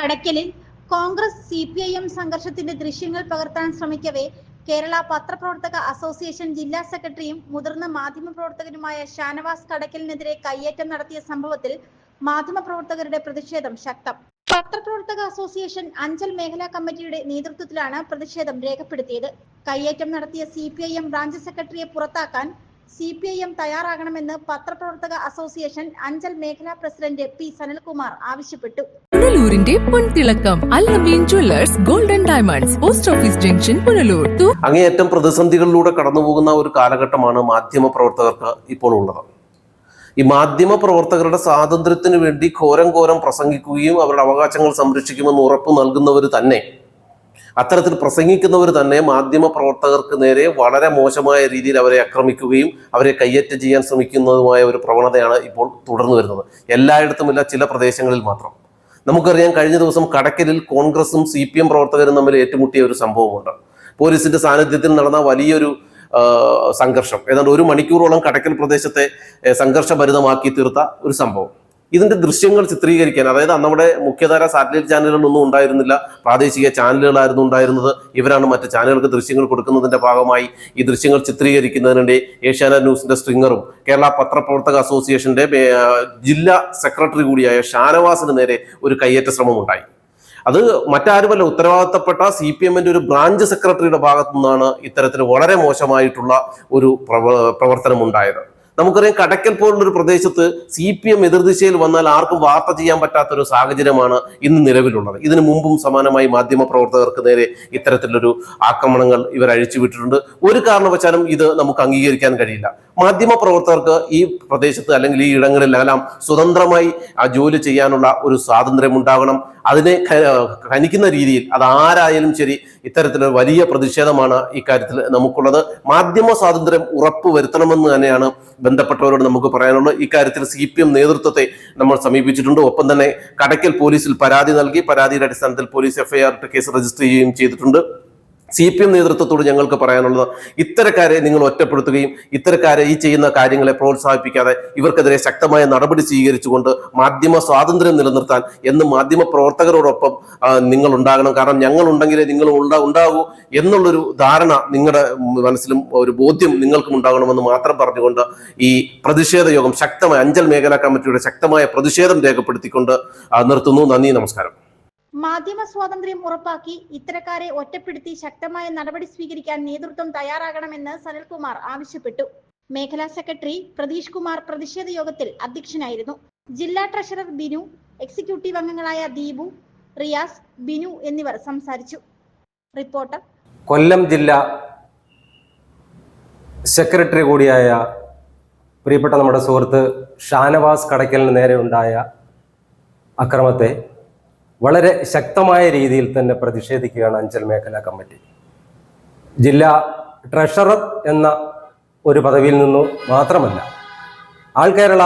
കടയ്ക്കലിൽ Congress C P I M സംഘർഷത്തിന്റെ ദൃശ്യങ്ങൾ പകർത്താൻ ശ്രമിക്കവേ കേരള പത്രപ്രവർത്തക അസോസിയേഷൻ ജില്ലാ സെക്രട്ടറിയും മുതിർന്ന മാധ്യമപ്രവർത്തകനുമായ ഷാനവാസ് കടയ്ക്കലിനെതിരെ കയ്യേറ്റം നടത്തിയ സംഭവത്തിൽ മാധ്യമപ്രവർത്തകരുടെ പ്രതിഷേധം ശക്തം. പത്രപ്രവർത്തക അസോസിയേഷൻ അഞ്ചൽ മേഖലാ കമ്മിറ്റിയുടെ നേതൃത്വത്തിലാണ് പ്രതിഷേധം രേഖപ്പെടുത്തിയത്. കയ്യേറ്റം നടത്തിയ C P I M branch സെക്രട്ടറിയെ പുറത്താക്കാൻ സി പി ഐ എം തയ്യാറാകണമെന്ന് പത്രപ്രവർത്തക അസോസിയേഷൻ അഞ്ചൽ മേഖലാ പ്രസിഡന്റ് പി സനൽകുമാർ ആവശ്യപ്പെട്ടു. പുനലൂരിന്റെ പൊൻതിളക്കം Alameen jewellers golden diamonds post office junction Punalur. അങ്ങേയറ്റം പ്രതിസന്ധികളിലൂടെ കടന്നുപോകുന്ന ഒരു കാലഘട്ടമാണ് മാധ്യമ പ്രവർത്തകർക്ക് ഇപ്പോൾ ഉള്ളത്. ഈ മാധ്യമ പ്രവർത്തകരുടെ സ്വാതന്ത്ര്യത്തിന് വേണ്ടി ഘോരം ഘോരം പ്രസംഗിക്കുകയും അവരുടെ അവകാശങ്ങൾ സംരക്ഷിക്കുമെന്ന് ഉറപ്പ് നൽകുന്നവർ തന്നെ അത്തരത്തിൽ പ്രസംഗിക്കുന്നവർ തന്നെ മാധ്യമ പ്രവർത്തകർക്ക് നേരെ വളരെ മോശമായ രീതിയിൽ അവരെ ആക്രമിക്കുകയും അവരെ കയ്യേറ്റം ചെയ്യാൻ ശ്രമിക്കുന്നതുമായ ഒരു പ്രവണതയാണ് ഇപ്പോൾ തുടർന്നു വരുന്നത്. എല്ലായിടത്തുമില്ല ചില പ്രദേശങ്ങളിൽ മാത്രം. നമുക്കറിയാം കഴിഞ്ഞ ദിവസം കടക്കലിൽ കോൺഗ്രസും സി പി എം പ്രവർത്തകരും തമ്മിൽ ഏറ്റുമുട്ടിയ ഒരു സംഭവമുണ്ട്. പോലീസിന്റെ സാന്നിധ്യത്തിൽ നടന്ന വലിയൊരു സംഘർഷം. ഏതാണ്ട് ഒരു മണിക്കൂറോളം കടക്കൽ പ്രദേശത്തെ സംഘർഷഭരിതമാക്കി തീർത്ത ഒരു സംഭവം. ഇതിന്റെ ദൃശ്യങ്ങൾ ചിത്രീകരിക്കാൻ അതായത് നമ്മുടെ മുഖ്യധാര സാറ്റലൈറ്റ് ചാനലുകളൊന്നും ഉണ്ടായിരുന്നില്ല. പ്രാദേശിക ചാനലുകളായിരുന്നു ഉണ്ടായിരുന്നത്. ഇവരാണ് മറ്റ് ചാനലുകൾക്ക് ദൃശ്യങ്ങൾ കൊടുക്കുന്നതിന്റെ ഭാഗമായി ഈ ദൃശ്യങ്ങൾ ചിത്രീകരിക്കുന്നതിനിടെ ഏഷ്യാനെറ്റ് ന്യൂസിന്റെ സ്ട്രിങ്ങറും കേരള പത്രപ്രവർത്തക അസോസിയേഷന്റെ ജില്ലാ സെക്രട്ടറി കൂടിയായ ഷാനവാസിന് നേരെ ഒരു കയ്യേറ്റ ശ്രമം ഉണ്ടായി അത് മറ്റാരുമല്ല ഉത്തരവാദിത്തപ്പെട്ട സി പി എമ്മിന്റെ ഒരു ബ്രാഞ്ച് സെക്രട്ടറിയുടെ ഭാഗത്തു നിന്നാണ് ഇത്തരത്തിൽ വളരെ മോശമായിട്ടുള്ള ഒരു പ്രവ പ്രവർത്തനം ഉണ്ടായത് നമുക്കറിയാം കടക്കൽ പോലുള്ള ഒരു പ്രദേശത്ത് സി പി എം എതിർദിശയിൽ വന്നാൽ ആർക്കും വാർത്ത ചെയ്യാൻ പറ്റാത്ത ഒരു സാഹചര്യമാണ് ഇന്ന് നിലവിലുള്ളത്. ഇതിനു മുമ്പും സമാനമായി മാധ്യമ പ്രവർത്തകർക്ക് നേരെ ഇത്തരത്തിലൊരു ആക്രമണങ്ങൾ ഇവർ അഴിച്ചുവിട്ടിട്ടുണ്ട്. ഒരു കാരണവശാലും ഇത് നമുക്ക് അംഗീകരിക്കാൻ കഴിയില്ല. മാധ്യമ പ്രവർത്തകർക്ക് ഈ പ്രദേശത്ത് അല്ലെങ്കിൽ ഈ ഇടങ്ങളിലെല്ലാം സ്വതന്ത്രമായി ആ ജോലി ചെയ്യാനുള്ള ഒരു സ്വാതന്ത്ര്യം ഉണ്ടാകണം. അതിനെ ഖനിക്കുന്ന രീതിയിൽ അത് ആരായാലും ശരി ഇത്തരത്തിലൊരു വലിയ പ്രതിഷേധമാണ് ഇക്കാര്യത്തിൽ നമുക്കുള്ളത്. മാധ്യമ സ്വാതന്ത്ര്യം ഉറപ്പുവരുത്തണമെന്ന് തന്നെയാണ് ബന്ധപ്പെട്ടവരോട് നമുക്ക് പറയാനുള്ളത്. ഇക്കാര്യത്തിൽ സി പി എം നേതൃത്വത്തെ നമ്മൾ സമീപിച്ചിട്ടുണ്ട്. ഒപ്പം തന്നെ കടയ്ക്കൽ പോലീസിൽ പരാതി നൽകി പരാതിയുടെ അടിസ്ഥാനത്തിൽ പോലീസ് എഫ്ഐആർ കേസ് രജിസ്റ്റർ ചെയ്യുകയും ചെയ്തിട്ടുണ്ട്. സി പി എം നേതൃത്വത്തോട് ഞങ്ങൾക്ക് പറയാനുള്ളത് ഇത്തരക്കാരെ നിങ്ങൾ ഒറ്റപ്പെടുത്തുകയും ഇത്തരക്കാരെ ഈ ചെയ്യുന്ന കാര്യങ്ങളെ പ്രോത്സാഹിപ്പിക്കാതെ ഇവർക്കെതിരെ ശക്തമായ നടപടി സ്വീകരിച്ചുകൊണ്ട് മാധ്യമ സ്വാതന്ത്ര്യം നിലനിർത്താൻ എന്ന് മാധ്യമ പ്രവർത്തകരോടൊപ്പം നിങ്ങൾ ഉണ്ടാകണം കാരണം ഞങ്ങൾ ഉണ്ടെങ്കിലേ നിങ്ങൾ ഉണ്ടാ ഉണ്ടാകൂ എന്നുള്ളൊരു ധാരണ നിങ്ങളുടെ മനസ്സിലും ഒരു ബോധ്യം നിങ്ങൾക്കും ഉണ്ടാകണമെന്ന് മാത്രം പറഞ്ഞുകൊണ്ട് ഈ പ്രതിഷേധ യോഗം ശക്തമായ അഞ്ചൽ മേഖലാ കമ്മിറ്റിയുടെ ശക്തമായ പ്രതിഷേധം രേഖപ്പെടുത്തിക്കൊണ്ട് നിർത്തുന്നു. നന്ദി നമസ്കാരം. മാധ്യമ സ്വാതന്ത്ര്യം ഉറപ്പാക്കി ഇത്തരക്കാരെ ഒറ്റപ്പെടുത്തി ശക്തമായ നടപടി സ്വീകരിക്കാൻ നേതൃത്വം തയ്യാറാകണമെന്ന് സനൽകുമാർ ആവശ്യപ്പെട്ടു. മേഖലാ സെക്രട്ടറി പ്രതീഷ് കുമാർ പ്രതിഷേധ യോഗത്തിൽ അധ്യക്ഷനായിരുന്നു. ജില്ലാ ട്രഷറർ ബിനു എക്സിക്യൂട്ടീവ് അംഗങ്ങളായ ദീപു റിയാസ് ബിനു എന്നിവർ സംസാരിച്ചു. റിപ്പോർട്ടർ കൊല്ലം ജില്ല സെക്രട്ടറി കൂടിയായ പ്രിയപ്പെട്ട നമ്മുടെ സുഹൃത്ത് ഷാനവാസ് കടയ്ക്കലിന് നേരെ ഉണ്ടായ അക്രമത്തെ വളരെ ശക്തമായ രീതിയിൽ തന്നെ പ്രതിഷേധിക്കുകയാണ് അഞ്ചൽ മേഖലാ കമ്മിറ്റി. ജില്ലാ ട്രഷറർ എന്ന ഒരു പദവിയിൽ നിന്നു മാത്രമല്ല ആൾ കേരള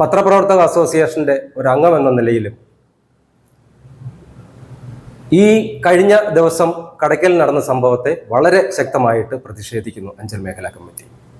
പത്രപ്രവർത്തക അസോസിയേഷന്റെ ഒരു അംഗം എന്ന നിലയിലും ഈ കഴിഞ്ഞ ദിവസം കടയ്ക്കൽ നടന്ന സംഭവത്തെ വളരെ ശക്തമായിട്ട് പ്രതിഷേധിക്കുന്നു അഞ്ചൽ മേഖലാ കമ്മിറ്റി.